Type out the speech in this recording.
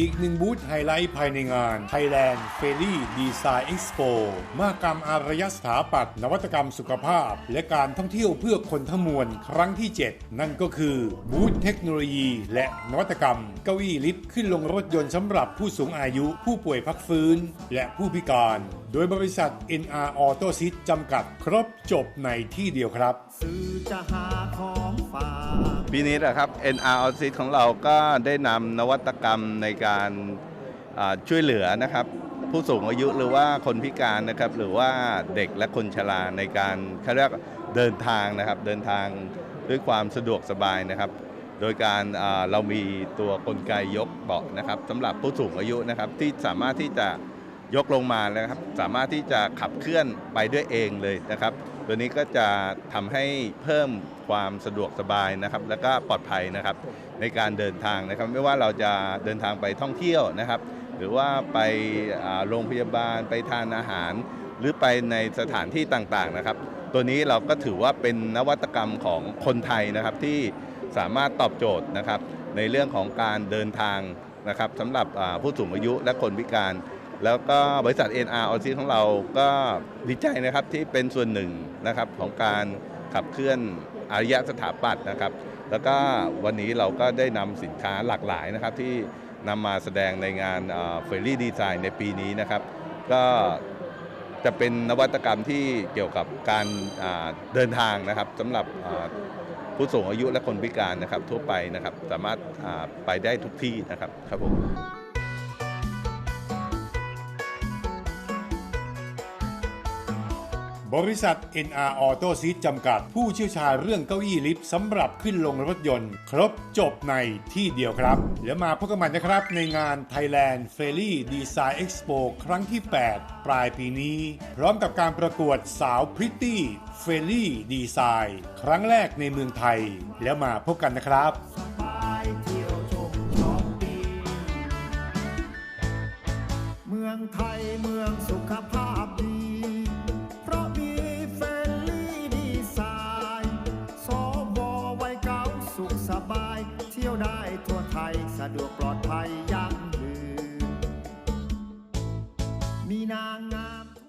อีกหนึ่งบูธไฮไลท์ภายในงาน Thailand f a i r y Design Expo มหกรรมอารยสถาปัตย์นวัตกรรมสุขภาพ และการท่องเที่ยวเพื่อคนทั้งมวลครั้งที่ 7 นั่นก็คือบูธเทคโนโลยี และนวัตกรรม เก้าอี้ลิฟต์ขึ้นลงรถยนต์สำหรับผู้สูงอายุ ผู้ป่วยพักฟื้น และผู้พิการโดยบริษัท NR Auto s i t จำกัดครบจบในที่เดียวครับสื่อจะหาของฝากปีนี้นะครับ NR Office ของเราก็ได้นำนวัตกรรมในการอ่าช่วยเหลือนะครับ ผู้สูงอายุหรือว่าคนพิการนะครับ หรือว่าเด็กและคนชราในการเขาเรียกเดินทางนะครับ เดินทางด้วยความสะดวกสบายนะครับ โดยการอ่าเรามีตัวกลไกยกเบาะนะครับสำหรับผู้สูงอายุนะครับที่สามารถที่จะ ยกลงมานะครับ สามารถที่จะขับเคลื่อนไปด้วยเองเลยนะครับ ตัวนี้ก็จะทำให้เพิ่มความสะดวกสบายนะครับ แล้วก็ปลอดภัยนะครับ ในการเดินทางนะครับ ไม่ว่าเราจะเดินทางไปท่องเที่ยวนะครับ หรือว่าไปโรงพยาบาลไปทานอาหาร หรือไปในสถานที่ต่างๆนะครับ ตัวนี้เราก็ถือว่าเป็นนวัตกรรมของคนไทยนะครับที่สามารถตอบโจทย์นะครับ ในเรื่องของการเดินทางนะครับสำหรับผู้สูงอายุและคนพิการ แล้วก็บริษัท NR o อ i ของเราก็ดีใจนะครับที่เป็นส่วนหนึ่งนะครับของการขับเคลื่อนอารยสถาปัตย์นะครับ แล้วก็วันนี้เราก็ได้นำสินค้าหลากหลายนะครับที่นำมาแสดงในงานเฟรรี่ดีไซน์ในปีนี้นะครับ ก็จะเป็นนวัตกรรมที่เกี่ยวกับการเดินทางนะครับสำหรับผู้สูงอายุและคนพิการนะครับทั่วไปนะครับ สามารถไปได้ทุกที่นะครับครับผม บริษัท NR Auto s e a t จำกัด ผู้เชี่ยวชาญเรื่องเก้าอี้ลิฟต์สำหรับขึ้นลงรถยนต์ ครบจบในที่เดียวครับแล้วมาพบกันใหม่นะครับ ในงาน Thailand f a i r y Design Expo ครั้งที่ 8 ปลายปีนี้ พร้อมกับการประกวดสาวพริตตี้เฟรลี่ดีไซน์ครั้งแรกในเมืองไทย แล้วมาพบกันนะครับเมืองไทยเมืองสุขภาพดี